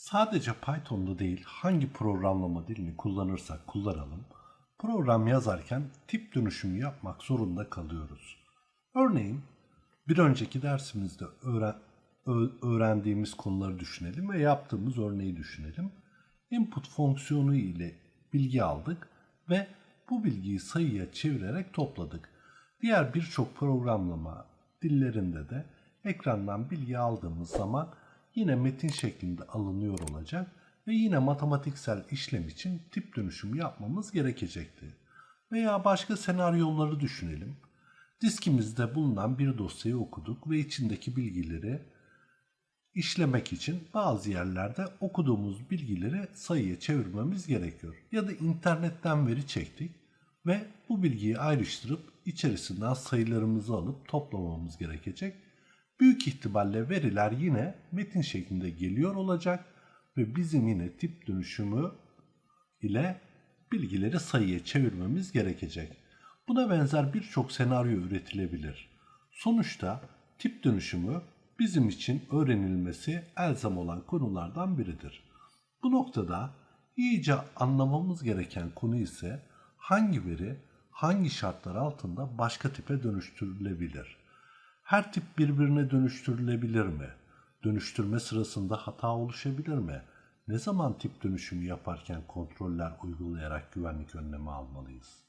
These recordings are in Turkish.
Sadece Python'da değil hangi programlama dilini kullanırsak kullanalım, program yazarken tip dönüşümü yapmak zorunda kalıyoruz. Örneğin bir önceki dersimizde öğren, öğrendiğimiz konuları düşünelim ve yaptığımız örneği düşünelim. Input fonksiyonu ile bilgi aldık ve bu bilgiyi sayıya çevirerek topladık. Diğer birçok programlama dillerinde de ekrandan bilgi aldığımız zaman yine metin şeklinde alınıyor olacak ve yine matematiksel işlem için tip dönüşümü yapmamız gerekecekti. Veya başka senaryoları düşünelim. Diskimizde bulunan bir dosyayı okuduk ve içindeki bilgileri işlemek için bazı yerlerde okuduğumuz bilgileri sayıya çevirmemiz gerekiyor. Ya da internetten veri çektik ve bu bilgiyi ayrıştırıp içerisinden sayılarımızı alıp toplamamız gerekecek. Büyük ihtimalle veriler yine metin şeklinde geliyor olacak ve bizim yine tip dönüşümü ile bilgileri sayıya çevirmemiz gerekecek. Buna benzer birçok senaryo üretilebilir. Sonuçta tip dönüşümü bizim için öğrenilmesi elzem olan konulardan biridir. Bu noktada iyice anlamamız gereken konu ise hangi veri hangi şartlar altında başka tipe dönüştürülebilir? Her tip birbirine dönüştürülebilir mi? Dönüştürme sırasında hata oluşabilir mi? Ne zaman tip dönüşümü yaparken kontroller uygulayarak güvenlik önlemi almalıyız?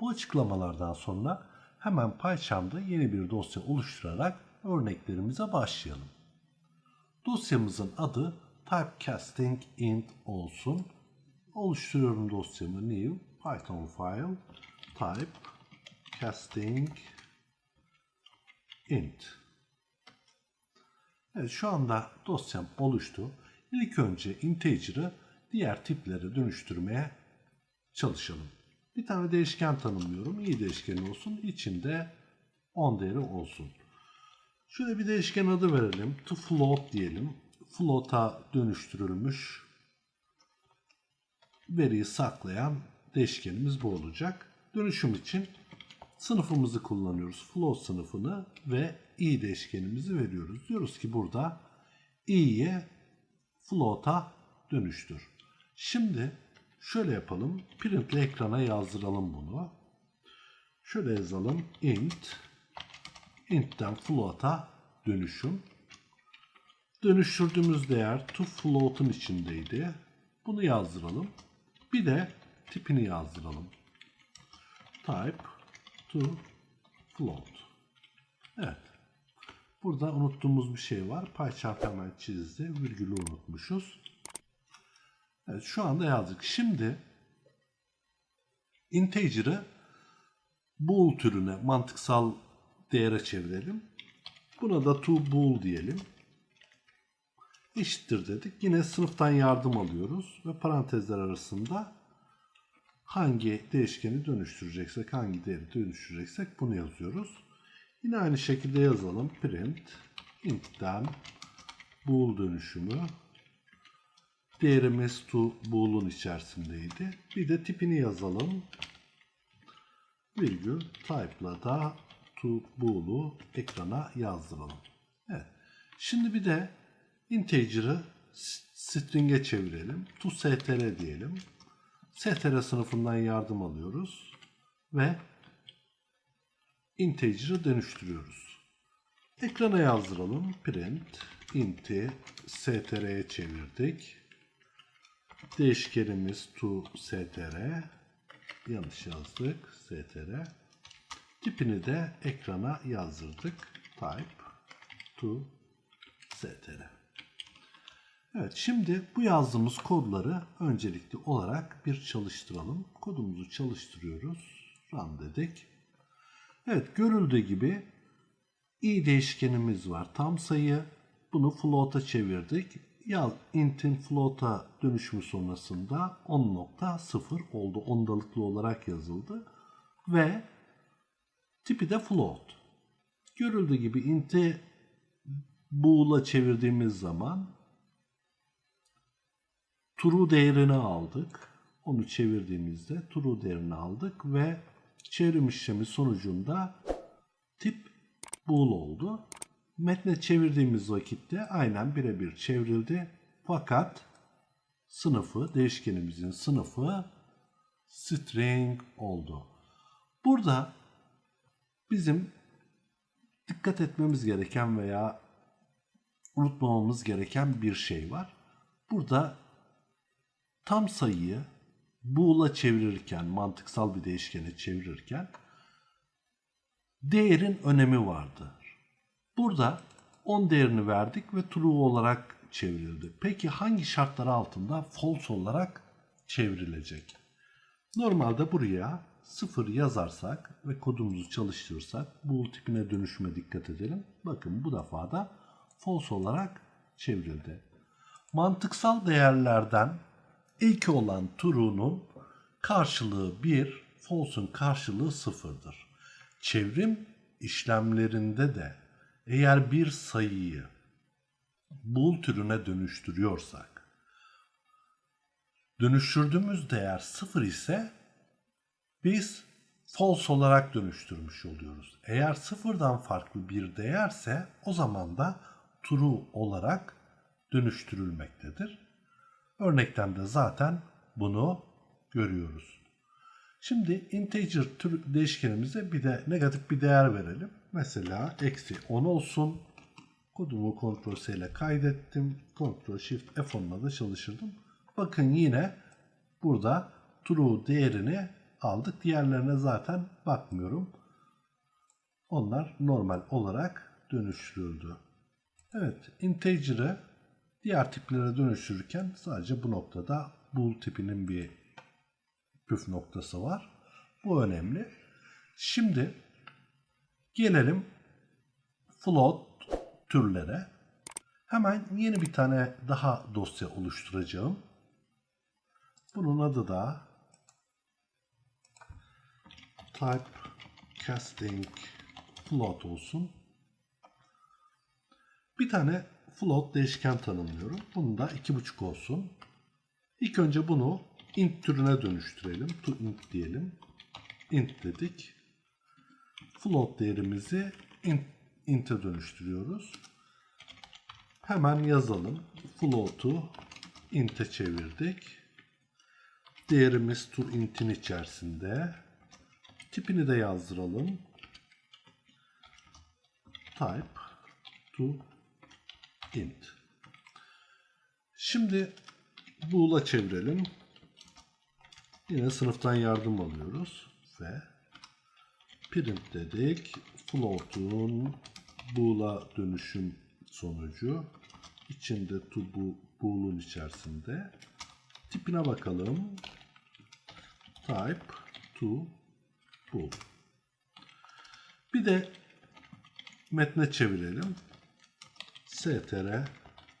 Bu açıklamalardan sonra hemen PyCharm'da yeni bir dosya oluşturarak örneklerimize başlayalım. Dosyamızın adı typecasting int olsun. Oluşturuyorum dosyamı new python file typecasting int. Evet şu anda dosyam oluştu. İlk önce integer'ı diğer tiplere dönüştürmeye çalışalım. Bir tane değişken tanımlıyorum. İyi değişkeni olsun. İçinde 10 değeri olsun. Şöyle bir değişken adı verelim. To float diyelim. Float'a dönüştürülmüş veriyi saklayan değişkenimiz bu olacak. Dönüşüm için sınıfımızı kullanıyoruz. Float sınıfını ve i değişkenimizi veriyoruz. Diyoruz ki burada i'ye float'a dönüştür. Şimdi şöyle yapalım. Print ile ekrana yazdıralım bunu. Şöyle yazalım. int int'ten float'a dönüşüm. Dönüştürdüğümüz değer to float'un içindeydi. Bunu yazdıralım. Bir de tipini yazdıralım. Type to float. Evet. Burada unuttuğumuz bir şey var. PyChart hemen çizdi. Virgülü unutmuşuz. Evet şu anda yazdık. Şimdi integer'ı bool türüne mantıksal değere çevirelim. Buna da to bool diyelim. Eşittir dedik. Yine sınıftan yardım alıyoruz ve parantezler arasında hangi değişkeni dönüştüreceksek, hangi değeri dönüştüreceksek bunu yazıyoruz. Yine aynı şekilde yazalım. Print int'ten bool dönüşümü değerimiz to bool'un içerisindeydi. Bir de tipini yazalım. Virgül type'la da to bool'u ekrana yazdıralım. Evet. Şimdi bir de integer'ı string'e çevirelim. To str diyelim. Str sınıfından yardım alıyoruz ve integer'ı dönüştürüyoruz. Ekrana yazdıralım. Print int'i str'ye çevirdik. Değişkenimiz to str. Yanlış yazdık. str. Tipini de ekrana yazdırdık. Type to str. Evet şimdi bu yazdığımız kodları öncelikli olarak bir çalıştıralım. Kodumuzu çalıştırıyoruz. Run dedik. Evet görüldüğü gibi i değişkenimiz var. Tam sayı. Bunu float'a çevirdik. Yaz int'in float'a dönüşümü sonrasında 10.0 oldu. Ondalıklı olarak yazıldı. Ve tipi de float. Görüldüğü gibi int'i bool'a çevirdiğimiz zaman true değerini aldık. Onu çevirdiğimizde true değerini aldık ve çevrim işlemi sonucunda tip bool oldu. Metne çevirdiğimiz vakitte aynen birebir çevrildi. Fakat sınıfı, değişkenimizin sınıfı string oldu. Burada bizim dikkat etmemiz gereken veya unutmamamız gereken bir şey var. Burada tam sayıyı bool'a çevirirken, mantıksal bir değişkene çevirirken değerin önemi vardır. Burada 10 değerini verdik ve true olarak çevrildi. Peki hangi şartlar altında false olarak çevrilecek? Normalde buraya 0 yazarsak ve kodumuzu çalıştırırsak bool tipine dönüşüme dikkat edelim. Bakın bu defa da false olarak çevrildi. Mantıksal değerlerden ilk olan true'nun karşılığı 1, false'un karşılığı 0'dır. Çevrim işlemlerinde de eğer bir sayıyı bool türüne dönüştürüyorsak dönüştürdüğümüz değer 0 ise biz false olarak dönüştürmüş oluyoruz. Eğer sıfırdan farklı bir değerse o zaman da true olarak dönüştürülmektedir. Örnekten de zaten bunu görüyoruz. Şimdi integer tür değişkenimize bir de negatif bir değer verelim. Mesela eksi 10 olsun. Kodumu Ctrl S ile kaydettim. Ctrl Shift F10'la da çalıştırdım. Bakın yine burada true değerini aldık. Diğerlerine zaten bakmıyorum. Onlar normal olarak dönüştürüldü. Evet, integer'ı diğer tiplere dönüştürürken sadece bu noktada bool tipinin bir püf noktası var. Bu önemli. Şimdi gelelim float türlere. Hemen yeni bir tane daha dosya oluşturacağım. Bunun adı da type casting float olsun. Bir tane float değişken tanımlıyorum. Bunu da 2.5 olsun. İlk önce bunu int türüne dönüştürelim. To int diyelim. int dedik. Float değerimizi int, int'e dönüştürüyoruz. Hemen yazalım. Float'u int'e çevirdik. Değerimiz to int'in içerisinde. Tipini de yazdıralım. Type to int. Şimdi bool'a çevirelim. Yine sınıftan yardım alıyoruz ve print dedik. Float'un bool'a dönüşüm sonucu içinde to bu bool'un içerisinde tipine bakalım. Type to bool. Bir de metne çevirelim. Str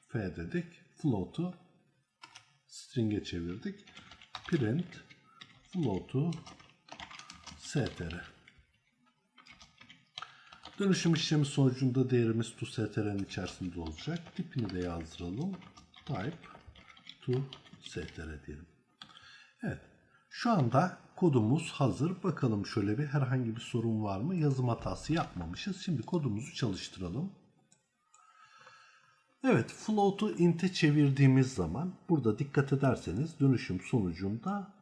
f dedik. Float'u string'e çevirdik. Print float'u str. Dönüşüm işlemi sonucunda değerimiz to str'nin içerisinde olacak. Tipini de yazdıralım. Type to str diyelim. Evet. Şu anda kodumuz hazır. Bakalım şöyle bir herhangi bir sorun var mı? Yazım hatası yapmamışız. Şimdi kodumuzu çalıştıralım. Evet, float'u int'e çevirdiğimiz zaman burada dikkat ederseniz dönüşüm sonucunda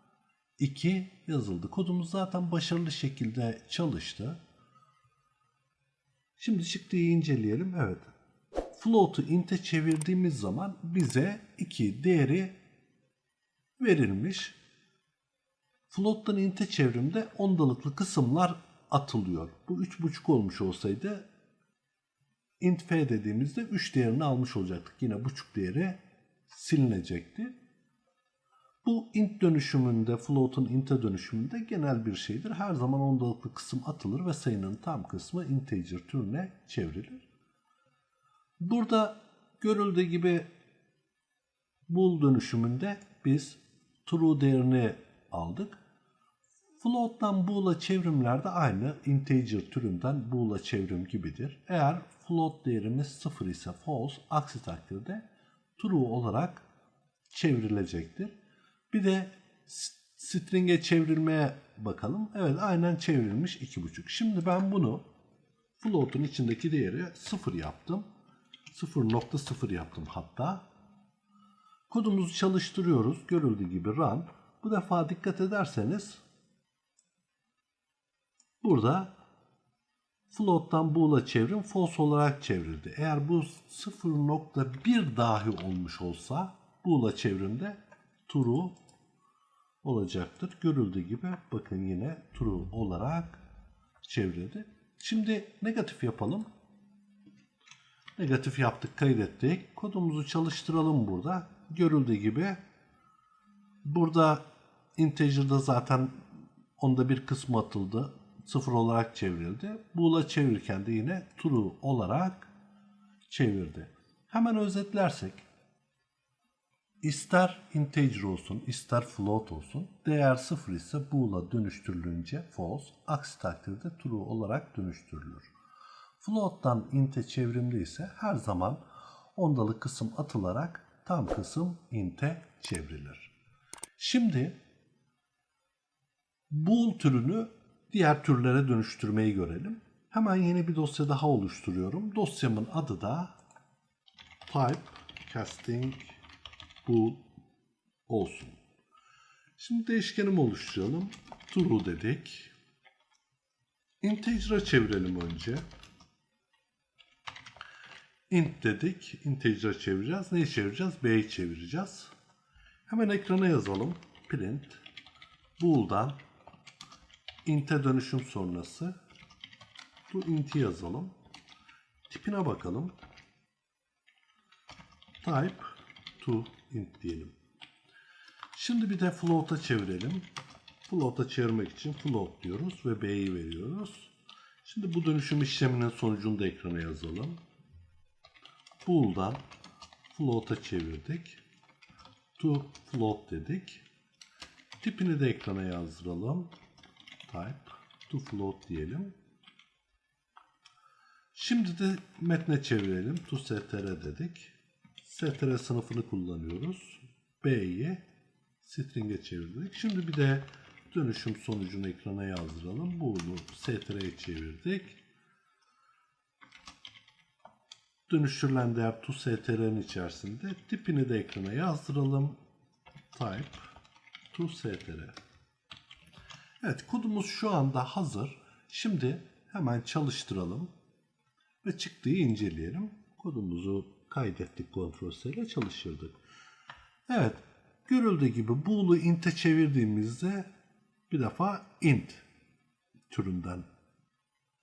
2 yazıldı. Kodumuz zaten başarılı şekilde çalıştı. Şimdi çıktıyı inceleyelim. Evet. Float'u int'e çevirdiğimiz zaman bize 2 değeri verilmiş. Float'tan int'e çevrimde ondalıklı kısımlar atılıyor. Bu 3.5 olmuş olsaydı int f dediğimizde 3 değerini almış olacaktık. Yine buçuk değeri silinecekti. Bu int dönüşümünde, float'un int'e dönüşümünde genel bir şeydir. Her zaman ondalıklı kısım atılır ve sayının tam kısmı integer türüne çevrilir. Burada görüldüğü gibi bool dönüşümünde biz true değerini aldık. Float'tan bool'a çevrimler de aynı integer türünden bool'a çevrim gibidir. Eğer float değerimiz 0 ise false, aksi takdirde true olarak çevrilecektir. Bir de string'e çevrilmeye bakalım. Evet aynen çevrilmiş 2.5. Şimdi ben bunu float'un içindeki değeri 0 yaptım. 0.0 yaptım hatta. Kodumuzu çalıştırıyoruz. Görüldüğü gibi run. Bu defa dikkat ederseniz burada float'tan bool'a çevrim false olarak çevrildi. Eğer bu 0.1 dahi olmuş olsa bool'a çevrimde true olacaktır. Görüldüğü gibi bakın yine true olarak çevrildi. Şimdi negatif yapalım. Negatif yaptık, kaydettik. Kodumuzu çalıştıralım burada. Görüldüğü gibi burada integer'da zaten onda bir kısmı atıldı. Sıfır olarak çevrildi. Bool'a çevirirken de yine true olarak çevirdi. Hemen özetlersek ister integer olsun ister float olsun değer sıfır ise bool'a dönüştürülünce false aksi takdirde true olarak dönüştürülür. Float'tan int'e çevrimde ise her zaman ondalık kısım atılarak tam kısım int'e çevrilir. Şimdi bool türünü diğer türlere dönüştürmeyi görelim. Hemen yeni bir dosya daha oluşturuyorum. Dosyamın adı da type casting bool olsun. Şimdi değişkenimi oluşturalım. True dedik. Integer'a çevirelim önce. int dedik. Integer'a çevireceğiz. Neyi çevireceğiz? B'yi çevireceğiz. Hemen ekrana yazalım. Print bool'dan int'e dönüşüm sonrası bu int'i yazalım. Tipine bakalım. Type to int diyelim. Şimdi bir de float'a çevirelim. Float'a çevirmek için float diyoruz ve b'yi veriyoruz. Şimdi bu dönüşüm işleminin sonucunu da ekrana yazalım. Bool'dan float'a çevirdik. To float dedik. Tipini de ekrana yazdıralım. Type to float diyelim. Şimdi de metne çevirelim. To str dedik. str sınıfını kullanıyoruz. B'yi string'e çevirdik. Şimdi bir de dönüşüm sonucunu ekrana yazdıralım. Bunu str'ye çevirdik. Dönüştürülen değer to str'nin içerisinde tipini de ekrana yazdıralım. Type to str. Evet kodumuz şu anda hazır. Şimdi hemen çalıştıralım ve çıktığı inceleyelim. Kodumuzu kaydettik kontrol ile çalıştırdık. Evet görüldüğü gibi bool'u int'e çevirdiğimizde bir defa int türünden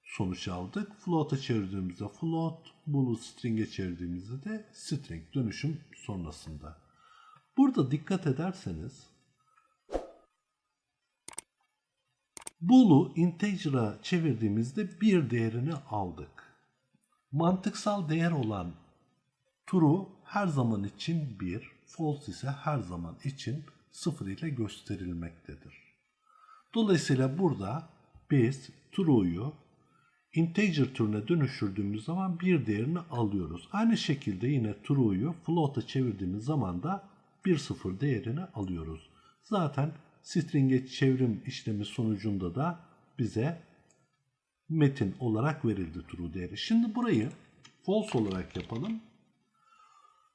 sonuç aldık. Float'a çevirdiğimizde float, bool'u string'e çevirdiğimizde de string dönüşüm sonrasında. Burada dikkat ederseniz bool'u integer'a çevirdiğimizde bir değerini aldık. Mantıksal değer olan true her zaman için 1, false ise her zaman için 0 ile gösterilmektedir. Dolayısıyla burada biz true'yu integer türüne dönüştürdüğümüz zaman bir değerini alıyoruz. Aynı şekilde yine true'yu float'a çevirdiğimiz zaman da 1 0 değerini alıyoruz. Zaten string'e çevrim işlemi sonucunda da bize metin olarak verildi true değeri. Şimdi burayı false olarak yapalım.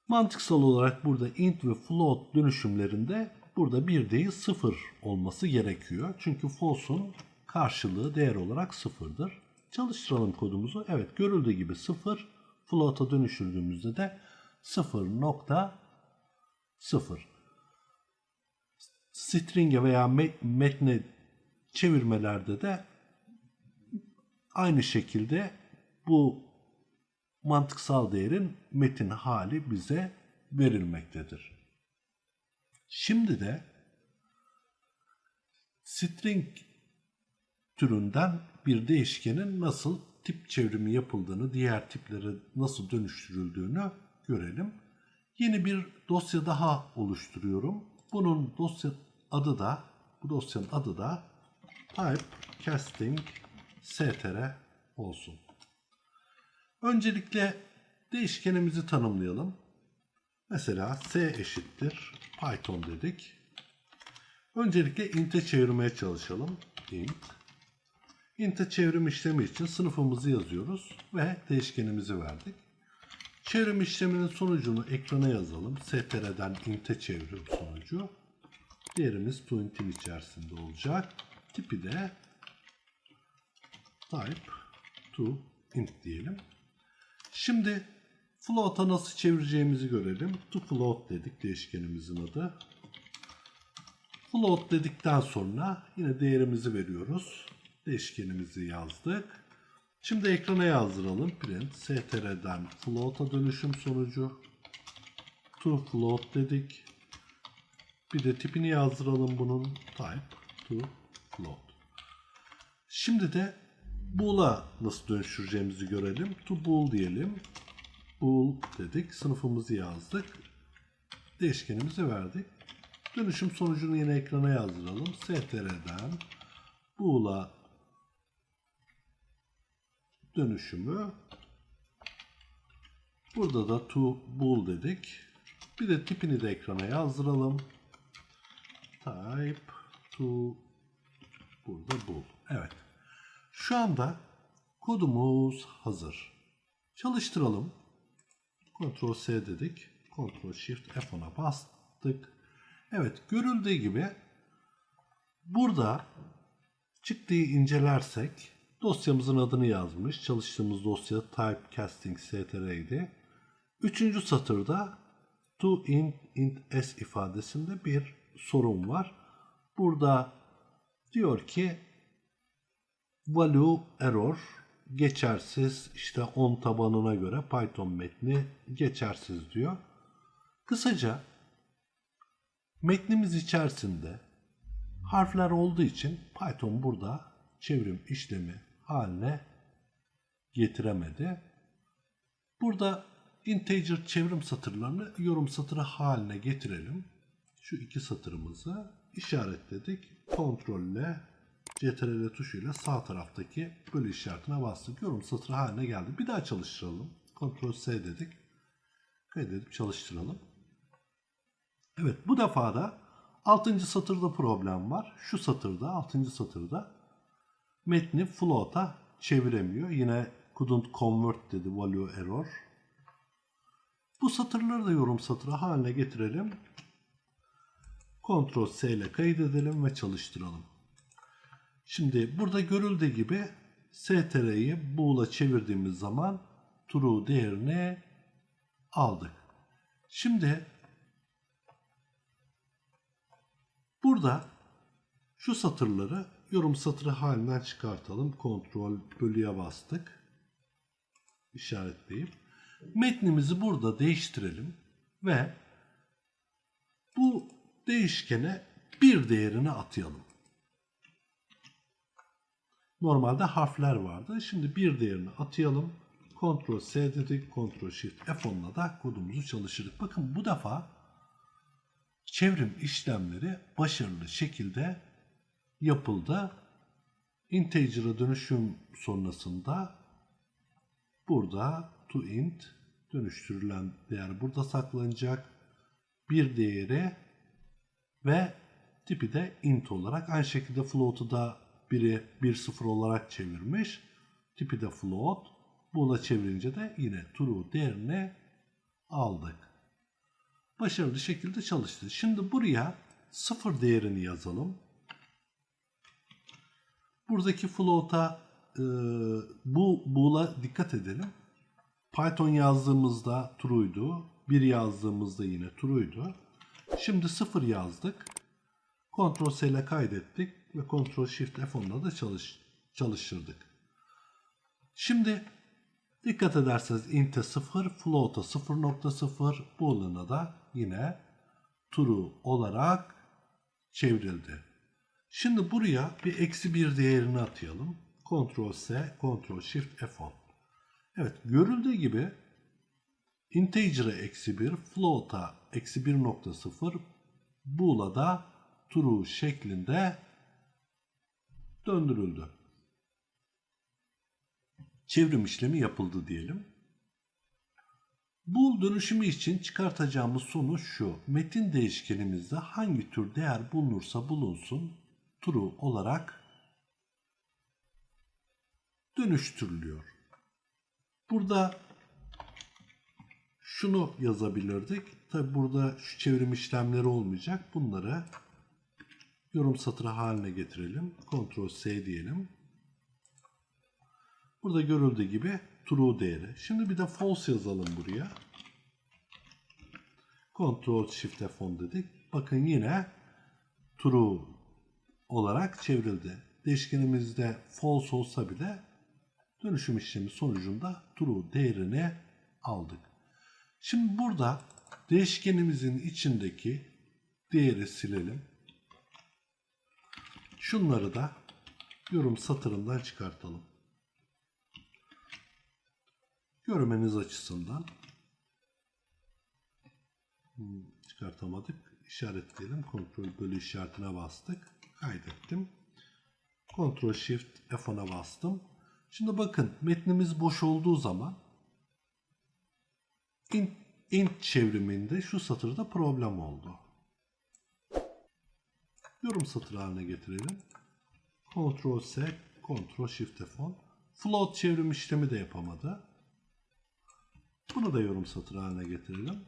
Mantıksal olarak burada int ve float dönüşümlerinde burada bir değil sıfır olması gerekiyor. Çünkü false'un karşılığı değer olarak sıfırdır. Çalıştıralım kodumuzu. Evet görüldüğü gibi sıfır. Float'a dönüştürdüğümüzde de 0.0. String'e veya metne çevirmelerde de aynı şekilde bu mantıksal değerin metin hali bize verilmektedir. Şimdi de string türünden bir değişkenin nasıl tip çevrimi yapıldığını, diğer tiplere nasıl dönüştürüldüğünü görelim. Yeni bir dosya daha oluşturuyorum. Bunun dosya adı da, bu dosyanın adı da type casting str olsun. Öncelikle değişkenimizi tanımlayalım. Mesela s eşittir python dedik. Öncelikle int'e çevirmeye çalışalım. int. Int'e çevrim işlemi için sınıfımızı yazıyoruz ve değişkenimizi verdik. Çevrim işleminin sonucunu ekrana yazalım. str'den int'e çevrim sonucu. Değerimiz toInt'in içerisinde olacak. Tipi de type to int diyelim. Şimdi float'a nasıl çevireceğimizi görelim. To float dedik değişkenimizin adı. Float dedikten sonra yine değerimizi veriyoruz. Değişkenimizi yazdık. Şimdi ekrana yazdıralım. Print str'den float'a dönüşüm sonucu. To float dedik. Bir de tipini yazdıralım bunun. Type to float. Şimdi de bool'a nasıl dönüştüreceğimizi görelim. To bool diyelim. Bool dedik. Sınıfımızı yazdık. Değişkenimizi verdik. Dönüşüm sonucunu yine ekrana yazdıralım. str'den bool'a dönüşümü burada da to bool dedik. Bir de tipini de ekrana yazdıralım. Type to burada bool. Evet. Şu anda kodumuz hazır. Çalıştıralım. Ctrl S dedik. Ctrl Shift F10'a bastık. Evet görüldüğü gibi burada çıktığı incelersek dosyamızın adını yazmış. Çalıştığımız dosya typecasting str'ydi. Üçüncü satırda to int, int s ifadesinde bir sorun var. Burada diyor ki value error geçersiz işte 10 tabanına göre Python metni geçersiz diyor. Kısaca metnimiz içerisinde harfler olduğu için Python burada çevrim işlemi haline getiremedi. Burada integer çevrim satırlarını yorum satırı haline getirelim. Şu iki satırımızı işaretledik. İle CTRL tuşuyla sağ taraftaki bölü işaretine bastık. Yorum satırı haline geldi. Bir daha çalıştıralım. Ctrl S dedik. Kaydedip çalıştıralım. Evet bu defa da 6. satırda problem var. Şu satırda 6. satırda metni float'a çeviremiyor. Yine couldn't convert dedi value error. Bu satırları da yorum satırı haline getirelim. Ctrl S ile kaydedelim ve çalıştıralım. Şimdi burada görüldüğü gibi str'yi bool'a çevirdiğimiz zaman true değerini aldık. Şimdi burada şu satırları yorum satırı halinden çıkartalım. Ctrl bölüye bastık. İşaretleyip metnimizi burada değiştirelim ve bu değişkene bir değerini atayalım. Normalde harfler vardı. Şimdi bir değerini atayalım. Ctrl S dedik. Ctrl Shift F10'la da kodumuzu çalıştırdık. Bakın bu defa çevrim işlemleri başarılı şekilde yapıldı. Integer'a dönüşüm sonrasında burada to int dönüştürülen değer burada saklanacak. Bir değeri ve tipi de int olarak aynı şekilde float'u da biri 1-0 olarak çevirmiş. Tipi de float. Buna çevirince de yine true değerini aldık. Başarılı şekilde çalıştı. Şimdi buraya 0 değerini yazalım. Buradaki float'a e, bu bool'a dikkat edelim. Python yazdığımızda true'ydu. 1 yazdığımızda yine true'ydu. Şimdi 0 yazdık. Ctrl S ile kaydettik ve Ctrl Shift F10'la da çalış, çalıştırdık. Şimdi dikkat ederseniz int'e 0, float'a 0.0, boolean'a da yine true olarak çevrildi. Şimdi buraya bir eksi bir değerini atayalım. Ctrl S, Ctrl Shift F10. Evet görüldüğü gibi integer'a eksi 1, float'a eksi 1.0, bool'a da true şeklinde döndürüldü. Çevrim işlemi yapıldı diyelim. Bool dönüşümü için çıkartacağımız sonuç şu. Metin değişkenimizde hangi tür değer bulunursa bulunsun true olarak dönüştürülüyor. Burada şunu yazabilirdik. Tabi burada şu çevrim işlemleri olmayacak. Bunları yorum satırı haline getirelim. Ctrl S diyelim. Burada görüldüğü gibi true değeri. Şimdi bir de false yazalım buraya. Ctrl Shift F10 dedik. Bakın yine true olarak çevrildi. Değişkenimizde false olsa bile dönüşüm işlemi sonucunda true değerini aldık. Şimdi burada değişkenimizin içindeki değeri silelim. Şunları da yorum satırından çıkartalım. Görmeniz açısından Hmm, çıkartamadık. İşaretleyelim. Kontrol bölü işaretine bastık. Kaydettim. Ctrl Shift F10'a bastım. Şimdi bakın metnimiz boş olduğu zaman int, int çevriminde şu satırda problem oldu. Yorum satırı haline getirelim. Ctrl S, Ctrl Shift F10. Float çevrim işlemi de yapamadı. Bunu da yorum satırı haline getirelim.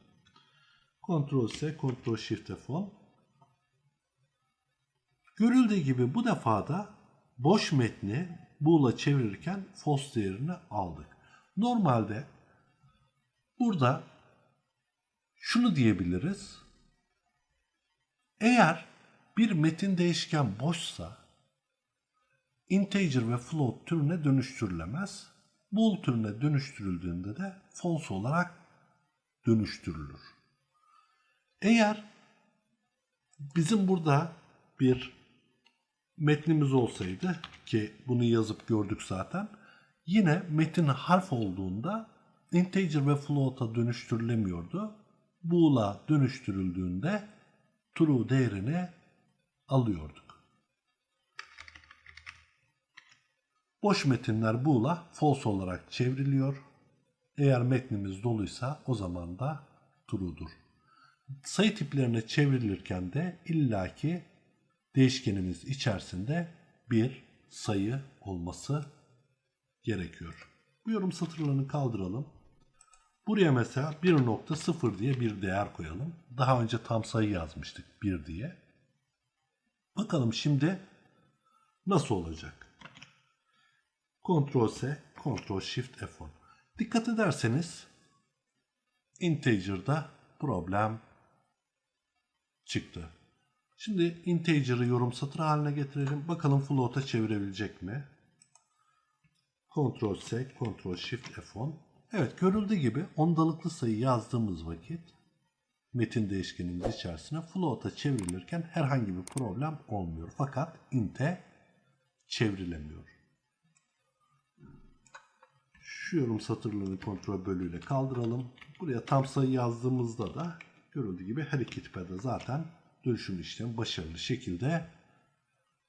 Ctrl S, Ctrl Shift F10. Görüldüğü gibi bu defa da boş metni bool'a çevirirken false değerini aldık. Normalde burada şunu diyebiliriz. Eğer bir metin değişken boşsa integer ve float türüne dönüştürülemez. Bool türüne dönüştürüldüğünde de false olarak dönüştürülür. Eğer bizim burada bir metnimiz olsaydı ki bunu yazıp gördük zaten yine metin harf olduğunda integer ve float'a dönüştürülemiyordu. Bool'a dönüştürüldüğünde true değerini alıyorduk. Boş metinler bool'a false olarak çevriliyor. Eğer metnimiz doluysa o zaman da true'dur. Sayı tiplerine çevrilirken de illaki değişkenimiz içerisinde bir sayı olması gerekiyor. Bu yorum satırlarını kaldıralım. Buraya mesela 1.0 diye bir değer koyalım. Daha önce tam sayı yazmıştık 1 diye. Bakalım şimdi nasıl olacak? Ctrl S, Ctrl Shift F10. Dikkat ederseniz integer'da problem çıktı. Şimdi integer'ı yorum satırı haline getirelim. Bakalım float'a çevirebilecek mi? Ctrl S, Ctrl Shift F10. Evet görüldüğü gibi ondalıklı sayı yazdığımız vakit metin değişkenimiz içerisine float'a çevrilirken herhangi bir problem olmuyor. Fakat int'e çevrilemiyor. Şu yorum satırlarını kontrol bölüyle kaldıralım. Buraya tam sayı yazdığımızda da görüldüğü gibi her iki tipe de zaten dönüşüm işlemi başarılı şekilde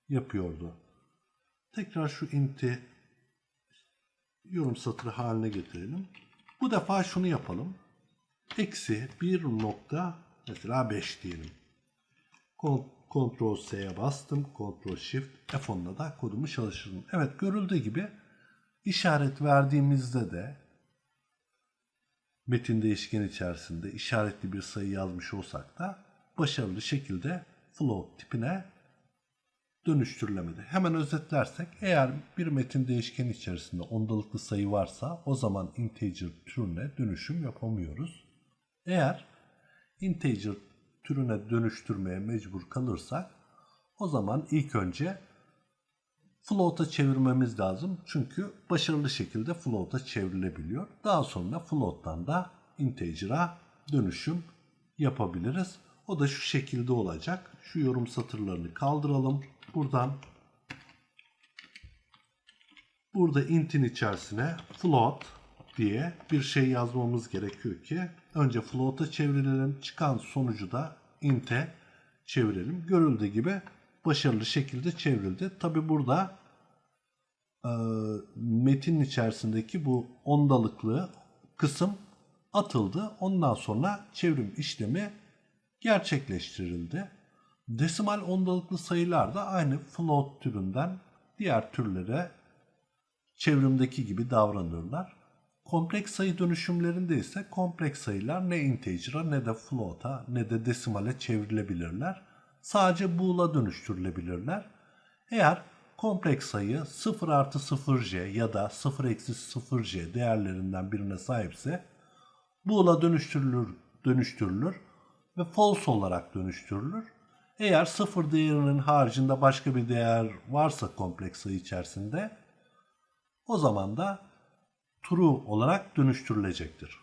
yapıyordu. Tekrar şu int'i yorum satırı haline getirelim. Bu defa şunu yapalım. Eksi 1 nokta mesela 5 diyelim. Ctrl S'ye bastım. Ctrl Shift F10'la da kodumu çalıştırdım. Evet görüldüğü gibi işaret verdiğimizde de metin değişken içerisinde işaretli bir sayı yazmış olsak da başarılı şekilde float tipine dönüştürülemedi. Hemen özetlersek eğer bir metin değişken içerisinde ondalıklı sayı varsa o zaman integer türüne dönüşüm yapamıyoruz. Eğer integer türüne dönüştürmeye mecbur kalırsak o zaman ilk önce float'a çevirmemiz lazım. Çünkü başarılı şekilde float'a çevrilebiliyor. Daha sonra float'tan da integer'a dönüşüm yapabiliriz. O da şu şekilde olacak. Şu yorum satırlarını kaldıralım. Buradan burada int'in içerisine float diye bir şey yazmamız gerekiyor ki önce float'a çevirelim. Çıkan sonucu da int'e çevirelim. Görüldüğü gibi başarılı şekilde çevrildi. Tabi burada e, metin içerisindeki bu ondalıklı kısım atıldı. Ondan sonra çevrim işlemi gerçekleştirildi. Desimal ondalıklı sayılar da aynı float türünden diğer türlere çevrimdeki gibi davranırlar. Kompleks sayı dönüşümlerinde ise kompleks sayılar ne integer'a ne de float'a ne de desimale çevrilebilirler. Sadece bool'a dönüştürülebilirler. Eğer kompleks sayı 0 artı 0j ya da 0 eksi 0j değerlerinden birine sahipse bool'a dönüştürülür, dönüştürülür ve false olarak dönüştürülür. Eğer 0 değerinin haricinde başka bir değer varsa kompleks sayı içerisinde o zaman da true olarak dönüştürülecektir.